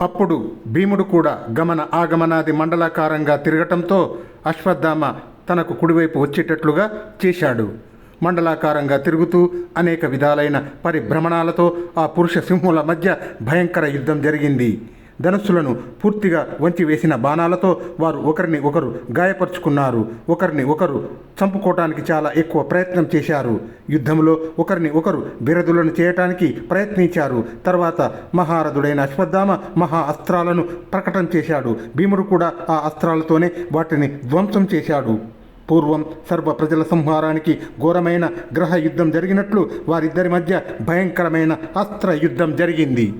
అప్పుడు భీముడు కూడా గమన ఆగమనాది మండలాకారంగా తిరగటంతో అశ్వత్థామ తనకు కుడివైపు వచ్చేటట్లుగా చేశాడు. మండలాకారంగా తిరుగుతూ అనేక విధాలైన పరిభ్రమణాలతో ఆ పురుష సింహుల మధ్య భయంకర యుద్ధం జరిగింది. ధనస్సులను పూర్తిగా వంచివేసిన బాణాలతో వారు ఒకరిని ఒకరు గాయపరుచుకున్నారు. ఒకరిని ఒకరు చంపుకోవటానికి చాలా ఎక్కువ ప్రయత్నం చేశారు. యుద్ధంలో ఒకరిని ఒకరు బిరదులను చేయటానికి ప్రయత్నించారు. తర్వాత మహారథుడైన అశ్వత్థామ మహా అస్త్రాలను ప్రకటన చేశాడు. భీముడు కూడా ఆ అస్త్రాలతోనే వాటిని ధ్వంసం చేశాడు. పూర్వం సర్వ ప్రజల సంహారానికి ఘోరమైన గ్రహ యుద్ధం జరిగినట్లు వారిద్దరి మధ్య భయంకరమైన అస్త్ర యుద్ధం జరిగింది.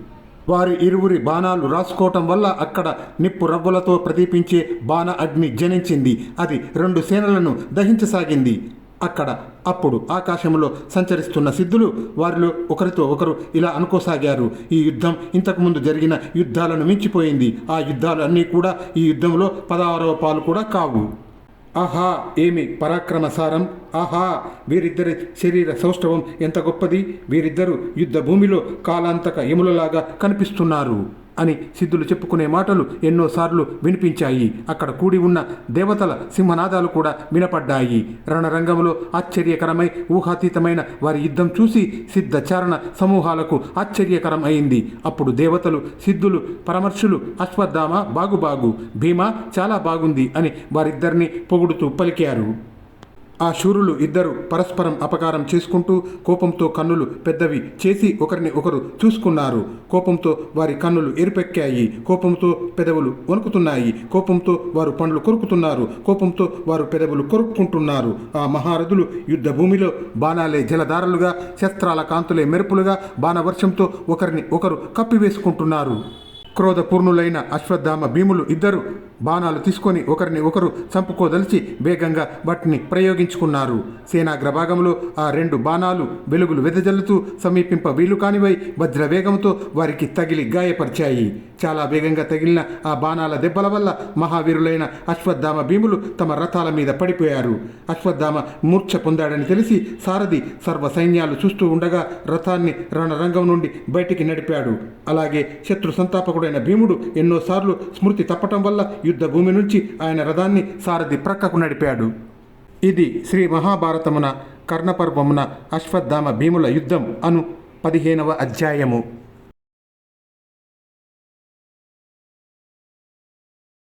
వారి ఇరువురి బాణాలు రాసుకోవటం వల్ల అక్కడ నిప్పు రవ్వలతో ప్రదీపించే బాణ అగ్ని జనించింది. అది రెండు సేనలను దహించసాగింది. అక్కడ అప్పుడు ఆకాశంలో సంచరిస్తున్న సిద్ధులు వారిలో ఒకరితో ఒకరు ఇలా అనుకోసాగారు. ఈ యుద్ధం ఇంతకుముందు జరిగిన యుద్ధాలను మించిపోయింది. ఆ యుద్ధాలు అన్నీ కూడా ఈ యుద్ధంలో పదహారవ పాలు కూడా కావు. ఆహా ఏమి పరాక్రమసారం? ఆహా వీరిద్దరి శరీర సౌష్ఠవం ఎంత గొప్పది? వీరిద్దరు యుద్ధ భూమిలో కాలాంతక యములలాగా కనిపిస్తున్నారు. అని సిద్ధులు చెప్పుకునే మాటలు ఎన్నోసార్లు వినిపించాయి. అక్కడ కూడి ఉన్న దేవతల సింహనాదాలు కూడా వినపడ్డాయి. రణరంగంలో ఆశ్చర్యకరమై ఊహాతీతమైన వారి యుద్ధం చూసి సిద్ధచారణ సమూహాలకు ఆశ్చర్యకరం అయింది. అప్పుడు దేవతలు సిద్ధులు పరమర్శులు అశ్వత్థామ బాగుబాగు భీమా చాలా బాగుంది అని వారిద్దరిని పొగుడుతూ పలికారు. ఆ శూరులు ఇద్దరు పరస్పరం అపకారం చేసుకుంటూ కోపంతో కన్నులు పెద్దవి చేసి ఒకరిని ఒకరు చూసుకున్నారు. కోపంతో వారి కన్నులు ఎరుపెక్కాయి. కోపంతో పెదవులు వణుకుతున్నాయి. కోపంతో వారు పండ్లు కొరుకుతున్నారు. కోపంతో వారు పెదవులు కొరుక్కుంటున్నారు. ఆ మహారథులు యుద్ధ భూమిలో బాణాలే జలధారలుగా శస్త్రాల కాంతులే మెరుపులుగా బాణవర్షంతో ఒకరిని ఒకరు కప్పివేసుకుంటున్నారు. క్రోధపూర్ణులైన అశ్వత్థామ భీములు ఇద్దరు బాణాలు తీసుకొని ఒకరిని ఒకరు చంపుకోదలిచి వేగంగా వాటిని ప్రయోగించుకున్నారు. సేనాగ్రభాగంలో ఆ రెండు బాణాలు వెలుగులు వెదజల్లుతూ సమీపింప వీలు కానివై భద్ర వేగంతో వారికి తగిలి గాయపరిచాయి. చాలా వేగంగా తగిలిన ఆ బాణాల దెబ్బల వల్ల మహావీరులైన అశ్వత్థామ భీములు తమ రథాల మీద పడిపోయారు. అశ్వత్థామ మూర్ఛ పొందాడని తెలిసి సారథి సర్వ సైన్యాలు చూస్తూ ఉండగా రథాన్ని రణరంగం నుండి బయటికి నడిపాడు. అలాగే శత్రు సంతాపకుడైన భీముడు ఎన్నోసార్లు స్మృతి తప్పటం వల్ల యుద్ధభూమి నుంచి ఆయన రథాన్ని సారథి ప్రక్కకు నడిపాడు. ఇది శ్రీ మహాభారతమున కర్ణపర్వమున అశ్వత్థామ భీముల యుద్ధం అను పదిహేనవ అధ్యాయము.